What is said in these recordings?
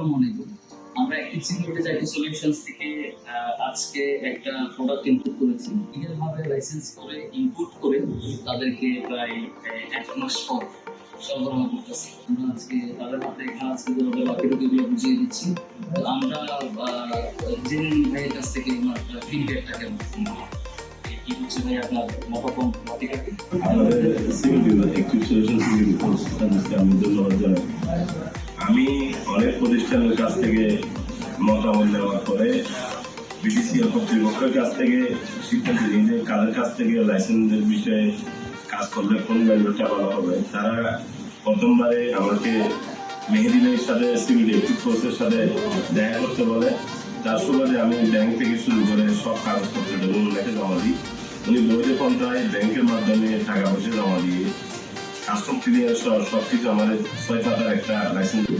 আসসালামু আলাইকুম আমরা অ্যাক্টিভ সিকিউরিটি আইটি সলিউশনস থেকে আজকে একটা প্রোডাক্ট ইনপুট করেছি। লিগ্যাল ভাবে লাইসেন্স করে ইনপুট করে তাদেরকে প্রায় এক মাস পর সরবরাহ করতেছি। আমরা আজকে তাদের হাতে কাজ কীভাবে বাকিটুকুগুলো বুঝিয়ে দিচ্ছি। আমরা জেনে ভাইয়ের কাছ থেকে ফিডব্যাকটা কেমন? আপনার মতামত আমাদের সিভিল বিভাগ আমি অনেক প্রতিষ্ঠানের কাছ থেকে মতামত নেওয়ার পরে বিটিসিএল কর্তৃপক্ষের কাছ থেকে সিদ্ধান্ত নিই যে কাদের কাছ থেকে লাইসেন্সের বিষয়ে কাজ করলে কোন ভ্যালুটা ভালো হবে, তারা প্রথমবারে আমাকে মেহেদিনের সাথে সিভিল একটি ফোর্সের সাথে দেখা করতে বলে। তার সুবাদে আমি ব্যাংক থেকে শুরু করে সব কাগজপত্র ওনাকে জমা দিই। উনি বৈধ পন্থায় ব্যাংকের মাধ্যমে টাকা পয়সা জমা দিয়ে কাস্টম ক্লিয়ার সহ সব কিছু আমাদের ছয় পাতার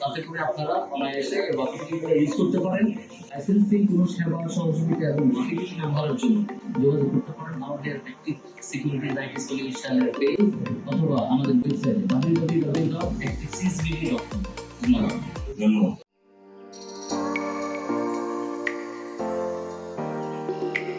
তাতে করে আপনারা অনায়াসে ওয়াকিটকিগুলো ইউজ করতে পারেন। লাইসেন্সিং কোনো সেবা সহযোগিতা এবং ওয়াকিটকি ব্যবহারের জন্য যোগাযোগ করতে পারেন। আমাদের ব্যক্তি সিকিউরিটি ব্যাংক সলিউশনের পেজ অথবা আমাদের ওয়েবসাইটে www.activesysbd.com ধন্যবাদ। ধন্যবাদ।